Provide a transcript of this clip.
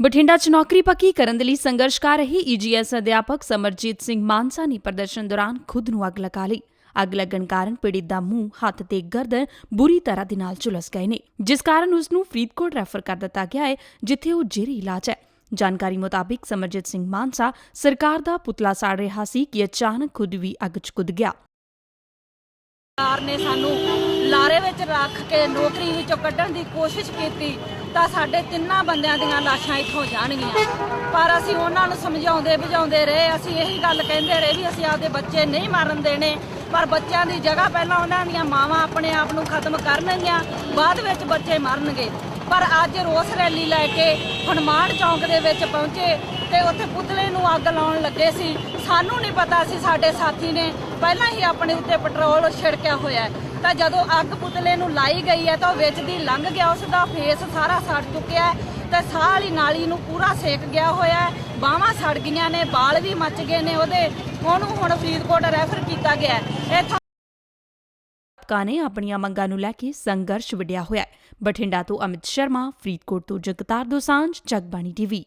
ਬਠਿੰਡਾ 'ਚ ਨੌਕਰੀ ਪੱਕੀ ਕਰਨ ਦੇ ਲਈ ਸੰਘਰਸ਼ ਕਰ ਰਹੀ ਈਜੀਐਸ ਅਧਿਆਪਕ ਸਮਰਜੀਤ ਸਿੰਘ ਮਾਨਸਾ ਨੇ ਪ੍ਰਦਰਸ਼ਨ ਦੌਰਾਨ ਖੁਦ ਨੂੰ ਅੱਗ ਲਗਾ ਲਈ। ਅੱਗ ਲੱਗਣ ਕਾਰਨ ਪੀੜਿਤ ਦਾ ਮੂੰਹ, ਹੱਥ ਤੇ ਗਰਦਨ ਬੁਰੀ ਤਰ੍ਹਾਂ ਦੇ ਨਾਲ ਝੁਲਸ ਗਏ ਨੇ, ਜਿਸ ਕਾਰਨ ਉਸ ਨੂੰ ਫਰੀਦਕੋਟ ਰੈਫਰ ਕਰ ਦਿੱਤਾ ਗਿਆ ਹੈ, ਜਿੱਥੇ ਉਹ ਜੇਰੀ ਇਲਾਜ ਹੈ। ਜਾਣਕਾਰੀ ਮੁਤਾਬਿਕ ਸਮਰਜੀਤ ਸਿੰਘ ਮਾਨਸਾ ਸਰਕਾਰ ਦਾ ਪੁਤਲਾ ਸਾੜ ਰਿਹਾ ਸੀ ਕਿ ਅਚਾਨਕ ਖੁਦ ਵੀ ਅੱਗ 'ਚ ਕੁੱਦ ਗਿਆ। ਸਰਕਾਰ ਨੇ ਸਾਨੂੰ ਲਾਰੇ ਵਿੱਚ ਰੱਖ ਕੇ ਨੌਕਰੀ ਵਿੱਚੋਂ ਕੱਢਣ ਦੀ ਕੋਸ਼ਿਸ਼ ਕੀਤੀ। ਤਾਂ ਸਾਡੇ ਤਿੰਨਾਂ ਬੰਦਿਆਂ ਦੀਆਂ ਲਾਸ਼ਾਂ ਇੱਥੋਂ ਜਾਣਗੀਆਂ। ਪਰ ਅਸੀਂ ਉਹਨਾਂ ਨੂੰ ਸਮਝਾਉਂਦੇ ਬੁਝਾਉਂਦੇ ਰਹੇ, ਅਸੀਂ ਇਹੀ ਗੱਲ ਕਹਿੰਦੇ ਰਹੇ ਵੀ ਅਸੀਂ ਆਪਦੇ ਬੱਚੇ ਨਹੀਂ ਮਾਰਨ ਦੇਣੇ। ਪਰ ਬੱਚਿਆਂ ਦੀ ਜਗ੍ਹਾ ਪਹਿਲਾਂ ਉਹਨਾਂ ਦੀਆਂ ਮਾਵਾਂ ਆਪਣੇ ਆਪ ਨੂੰ ਖਤਮ ਕਰਨਗੀਆਂ, ਬਾਅਦ ਵਿੱਚ ਬੱਚੇ ਮਰਨਗੇ। ਪਰ ਅੱਜ ਰੋਸ ਰੈਲੀ ਲੈ ਕੇ ਹਨੂੰਮਾਨ ਚੌਂਕ ਦੇ ਵਿੱਚ ਪਹੁੰਚੇ ਤੇ ਉੱਥੇ ਪੁਤਲੇ ਨੂੰ ਅੱਗ ਲਾਉਣ ਲੱਗੇ ਸੀ। ਸਾਨੂੰ ਨਹੀਂ ਪਤਾ ਸੀ ਸਾਡੇ ਸਾਥੀ ਨੇ ਪਹਿਲਾਂ ਹੀ ਆਪਣੇ ਉੱਤੇ ਪੈਟਰੋਲ ਛਿੜਕਿਆ ਹੋਇਆ ਹੈ। ਤਾਂ ਜਦੋਂ ਅੱਗ ਪੁਤਲੇ ਨੂੰ ਲਾਈ ਗਈ ਹੈ ਤਾਂ ਉਹ ਵਿੱਚ ਦੀ ਲੰਘ ਗਿਆ, ਉਸ ਦਾ ਫੇਸ ਸਾਰਾ ਸੜ ਚੁੱਕਿਆ ਤੇ ਸਾਹ ਵਾਲੀ ਨਾਲੀ ਨੂੰ ਪੂਰਾ ਸੇਕ ਗਿਆ ਹੋਇਆ ਬਾਹਾਂ ਸੜ ਗਈਆਂ ਨੇ ਬਾਲ ਵੀ ਮੱਚ ਗਏ ਨੇ, ਉਹਦੇ ਉਹਨੂੰ ਹੁਣ ਫਰੀਦਕੋਟ ਰੈਫਰ ਕੀਤਾ ਗਿਆ ਇੱਥੋਂ ਅਧਿਆਪਕਾਂ ਨੇ ਆਪਣੀਆਂ ਮੰਗਾਂ ਨੂੰ ਲੈ ਕੇ ਸੰਘਰਸ਼ ਵਿੱਢਿਆ ਹੋਇਆ ਬਠਿੰਡਾ ਤੋਂ ਅਮਿਤ ਸ਼ਰਮਾ, ਫਰੀਦਕੋਟ ਤੋਂ ਜਗਤਾਰ ਦੋਸਾਂਝ, ਜਗਬਾਣੀ ਟੀਵੀ।